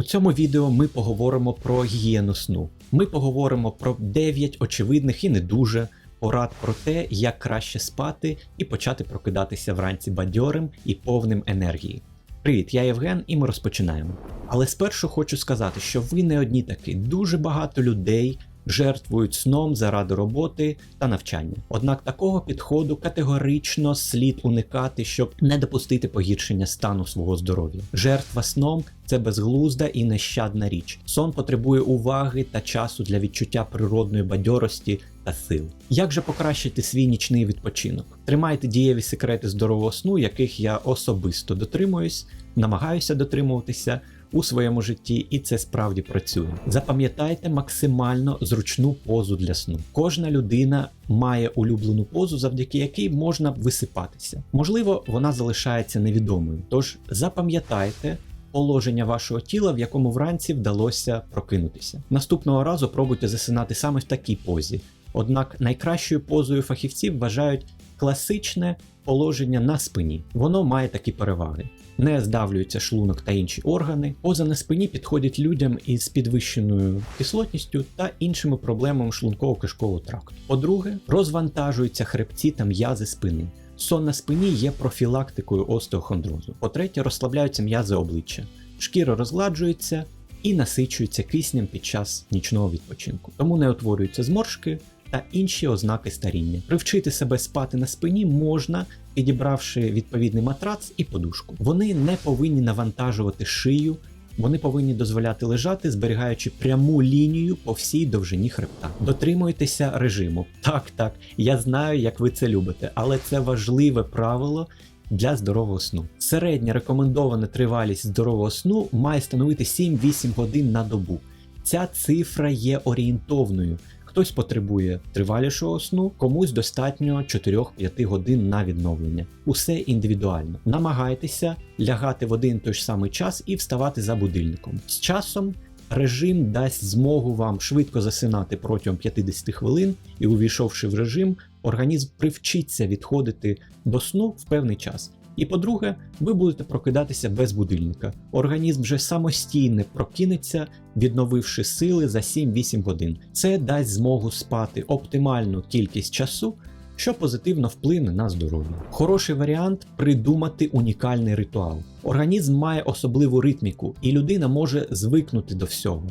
У цьому відео ми поговоримо про гігієну сну. Ми поговоримо про 9 очевидних і не дуже порад про те, як краще спати і почати прокидатися вранці бадьорим і повним енергії. Привіт, я Євген, і ми розпочинаємо. Але спершу хочу сказати, що ви не одні такі. Дуже багато людей жертвують сном заради роботи та навчання. Однак такого підходу категорично слід уникати, щоб не допустити погіршення стану свого здоров'я. Жертва сном це безглузда і нещадна річ. Сон потребує уваги та часу для відчуття природної бадьорості та сил. Як же покращити свій нічний відпочинок? Тримайте дієві секрети здорового сну, яких я особисто дотримуюсь, намагаюся дотримуватися у своєму житті, і це справді працює. Запам'ятайте максимально зручну позу для сну. Кожна людина має улюблену позу, завдяки якій можна висипатися. Можливо, вона залишається невідомою. Тож запам'ятайте. Положення вашого тіла, в якому вранці вдалося прокинутися. Наступного разу пробуйте засинати саме в такій позі. Однак найкращою позою фахівців вважають класичне положення на спині. Воно має такі переваги. Не здавлюється шлунок та інші органи. Поза на спині підходять людям із підвищеною кислотністю та іншими проблемами шлунково-кишкового тракту. По-друге, розвантажуються хребці та м'язи спини. Сон на спині є профілактикою остеохондрозу. По-третє, розслабляються м'язи обличчя, шкіра розгладжується і насичується киснем під час нічного відпочинку. Тому не утворюються зморшки та інші ознаки старіння. Привчити себе спати на спині можна, підібравши відповідний матрац і подушку. Вони не повинні навантажувати шию. Вони повинні дозволяти лежати, зберігаючи пряму лінію по всій довжині хребта. Дотримуйтеся режиму. Так, так, я знаю, як ви це любите, але це важливе правило для здорового сну. Середня рекомендована тривалість здорового сну має становити 7-8 годин на добу. Ця цифра є орієнтовною. Хтось потребує тривалішого сну, комусь достатньо 4-5 годин на відновлення. Усе індивідуально. Намагайтеся лягати в один той ж самий час і вставати за будильником. З часом режим дасть змогу вам швидко засинати протягом 50 хвилин, і, увійшовши в режим, організм привчиться відходити до сну в певний час. І по-друге, ви будете прокидатися без будильника. Організм вже самостійно прокинеться, відновивши сили за 7-8 годин. Це дасть змогу спати оптимальну кількість часу, що позитивно вплине на здоров'я. Хороший варіант придумати унікальний ритуал. Організм має особливу ритміку, і людина може звикнути до всього.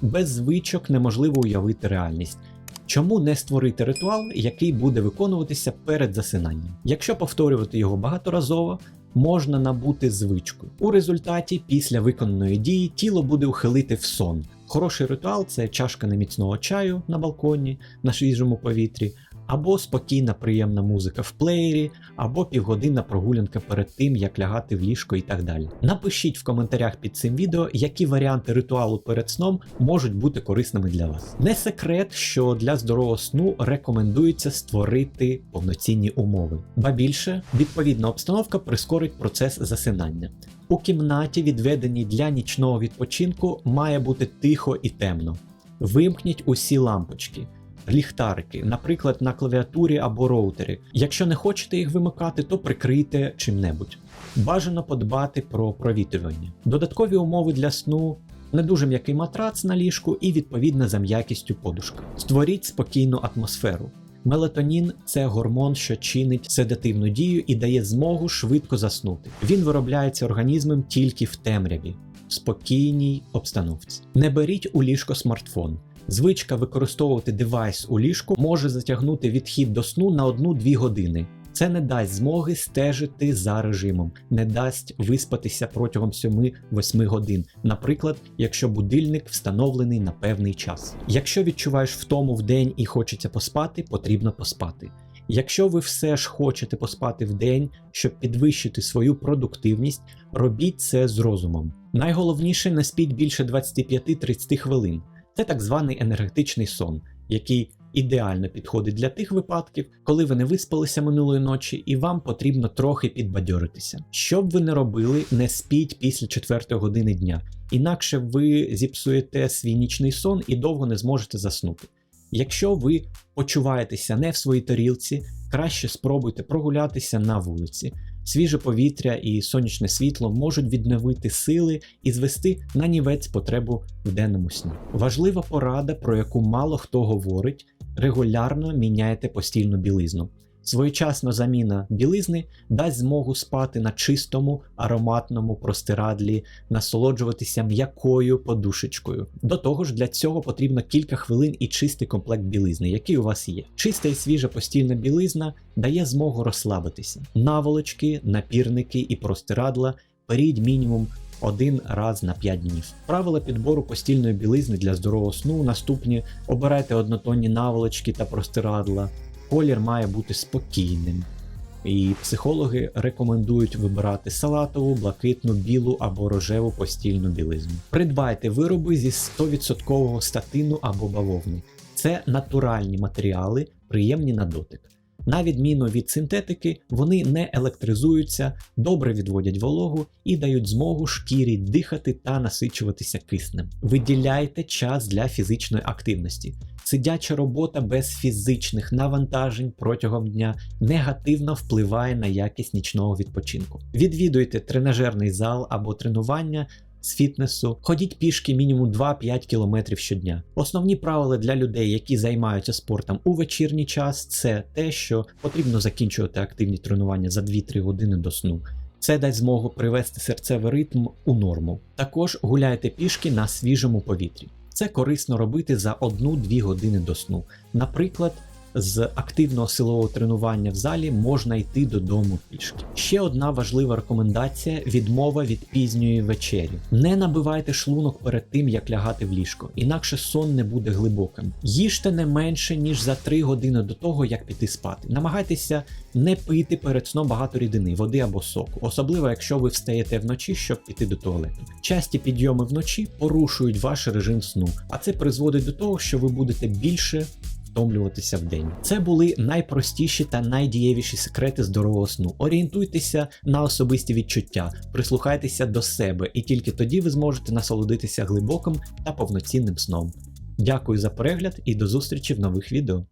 Без звичок неможливо уявити реальність. Чому не створити ритуал, який буде виконуватися перед засинанням? Якщо повторювати його багаторазово, можна набути звичку. У результаті, після виконаної дії, тіло буде ухилити в сон. Хороший ритуал це чашка неміцного чаю на балконі, на свіжому повітрі, або спокійна приємна музика в плеєрі, або півгодинна прогулянка перед тим, як лягати в ліжко і так далі. Напишіть в коментарях під цим відео, які варіанти ритуалу перед сном можуть бути корисними для вас. Не секрет, що для здорового сну рекомендується створити повноцінні умови, ба більше відповідна обстановка прискорить процес засинання. У кімнаті, відведеній для нічного відпочинку, має бути тихо і темно. Вимкніть усі лампочки ліхтарики, наприклад, на клавіатурі або роутері. Якщо не хочете їх вимикати, то прикрийте чим-небудь. Бажано подбати про провітрювання. Додаткові умови для сну. Не дуже м'який матрац на ліжку і відповідна за м'якістю подушка. Створіть спокійну атмосферу. Мелатонін це гормон, що чинить седативну дію і дає змогу швидко заснути. Він виробляється організмом тільки в темряві, в спокійній обстановці. Не беріть у ліжко смартфон. Звичка використовувати девайс у ліжку може затягнути відхід до сну на 1-2 години. Це не дасть змоги стежити за режимом, не дасть виспатися протягом 7-8 годин, наприклад, якщо будильник встановлений на певний час. Якщо відчуваєш втому в день і хочеться поспати, потрібно поспати. Якщо ви все ж хочете поспати в день, щоб підвищити свою продуктивність, робіть це з розумом. Найголовніше не спіть більше 25-30 хвилин. Це так званий енергетичний сон, який ідеально підходить для тих випадків, коли ви не виспалися минулої ночі і вам потрібно трохи підбадьоритися. Що б ви не робили, не спіть після 4 години дня, інакше ви зіпсуєте свій нічний сон і довго не зможете заснути. Якщо ви почуваєтеся не в своїй тарілці, краще спробуйте прогулятися на вулиці. Свіже повітря і сонячне світло можуть відновити сили і звести на нівець потребу в денному сні. Важлива порада, про яку мало хто говорить, регулярно міняйте постільну білизну. Своєчасна заміна білизни дасть змогу спати на чистому ароматному простирадлі, насолоджуватися м'якою подушечкою. До того ж, для цього потрібно кілька хвилин і чистий комплект білизни, який у вас є. Чиста і свіжа постільна білизна дає змогу розслабитися. Наволочки, напірники і простирадла періть мінімум один раз на 5 днів. Правила підбору постільної білизни для здорового сну наступні: обирайте однотонні наволочки та простирадла. Колір має бути спокійним. І психологи рекомендують вибирати салатову, блакитну, білу або рожеву постільну білизну. Придбайте вироби зі 100% статину або бавовни. Це натуральні матеріали, приємні на дотик. На відміну від синтетики, вони не електризуються, добре відводять вологу і дають змогу шкірі дихати та насичуватися киснем. Виділяйте час для фізичної активності. Сидяча робота без фізичних навантажень протягом дня негативно впливає на якість нічного відпочинку. Відвідуйте тренажерний зал або тренування з фітнесу, ходіть пішки мінімум 2-5 км щодня. Основні правила для людей, які займаються спортом у вечірній час, це те, що потрібно закінчувати активні тренування за 2-3 години до сну. Це дасть змогу привести серцевий ритм у норму. Також гуляйте пішки на свіжому повітрі. Це корисно робити за 1-2 години до сну. Наприклад, з активного силового тренування в залі можна йти додому пішки. Ще одна важлива рекомендація: відмова від пізньої вечері. Не набивайте шлунок перед тим, як лягати в ліжко, інакше сон не буде глибоким. Їжте не менше ніж за 3 години до того, як піти спати. Намагайтеся не пити перед сном багато рідини, води або соку, особливо якщо ви встаєте вночі, щоб піти до туалету. Часті підйоми вночі порушують ваш режим сну, а це призводить до того, що ви будете більше втомлюватися в день. Це були найпростіші та найдієвіші секрети здорового сну. Орієнтуйтеся на особисті відчуття, прислухайтеся до себе, і тільки тоді ви зможете насолодитися глибоким та повноцінним сном. Дякую за перегляд і до зустрічі в нових відео.